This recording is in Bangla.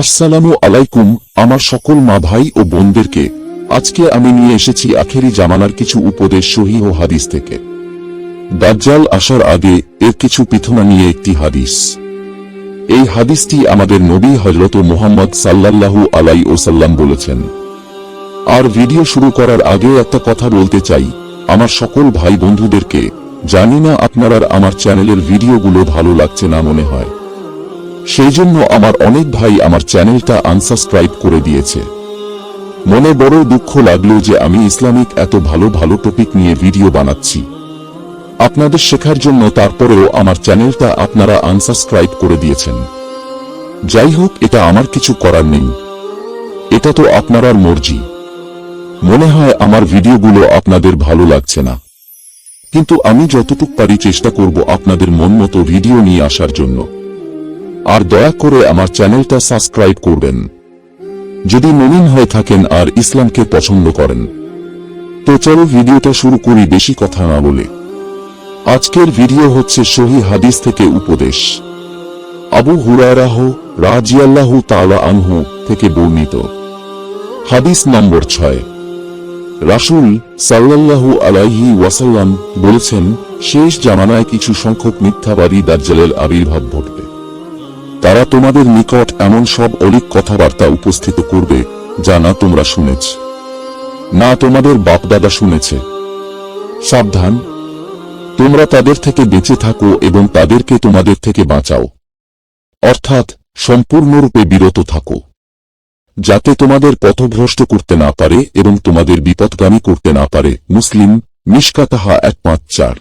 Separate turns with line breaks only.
আসসালামু আলাইকুম, আমার সকল মা ভাই ও বোনদেরকে। আজকে আমি নিয়ে এসেছি আখেরি জামানার কিছু উপদেশ সহি ও হাদিস থেকে। দাজ্জাল আসার আগে এর কিছু পিথনা নিয়ে একটি হাদিস। এই হাদিসটি আমাদের নবী হজরত মোহাম্মদ সাল্লাল্লাহু আলাই ওসাল্লাম বলেছেন। আর ভিডিও শুরু করার আগে একটা কথা বলতে চাই। আমার সকল ভাই বন্ধুদেরকে, জানি না আপনার আমার চ্যানেলের ভিডিওগুলো ভালো লাগছে না মনে হয়। সেই জন্য আমার অনেক ভাই আমার চ্যানেলটা আনসাবস্ক্রাইব করে দিয়েছে। মনে বড় দুঃখ লাগল যে আমি ইসলামিক এত ভালো ভালো টপিক নিয়ে ভিডিও বানাচ্ছি। আপনাদের শেখার জন্য তারপরেও আমার চ্যানেলটা আপনারা আনসাবস্ক্রাইব করে দিয়েছেন। যাই হোক, এটা আমার কিছু করার নেই। এটা তো আপনারার মর্জি। মনে হয় আমার ভিডিওগুলো আপনাদের ভালো লাগছে না। কিন্তু আমি যতটুক পারি চেষ্টা করব আপনাদের মন মতো ভিডিও নিয়ে আসার জন্য। আর দয়া করে আমার চ্যানেলটা সাবস্ক্রাইব করবেন। যদি মমিন হয়ে থাকেন আর ইসলামকে পছন্দ করেন, তো চলো ভিডিওটা শুরু করি বেশি কথা না বলে। আজকের ভিডিও হচ্ছে সহি হাদিস থেকে উপদেশ। আবু হুরারাহ রাজিয়াল্লাহু তালা আনহু থেকে বর্ণিত। হাদিস নম্বর ছয়। রাসূল সাল্লাল্লাহু আলাইহি ওয়াসাল্লাম বলেছেন, শেষ জামানায় কিছু সংখ্যক মিথ্যাবাদী দাজ্জালের আবির্ভাব ঘটবে। তারা তোমাদের নিকট এমন সব অলিক কথাবার্তা উপস্থিত করবে, যা না তোমরা শুনেছ। না তোমাদের বাপদাদা শুনেছে। সাবধান, তোমরা তাদের থেকে বেঁচে থাকো এবং তাদেরকে তোমাদের থেকে বাঁচাও। অর্থাৎ, সম্পূর্ণরূপে বিরত থাকো। যাতে তোমাদের পথভ্রষ্ট করতে না পারে এবং তোমাদের বিপদগামী করতে না পারে। মুসলিম নিষ্কাতাহা এক পাঁচ চার।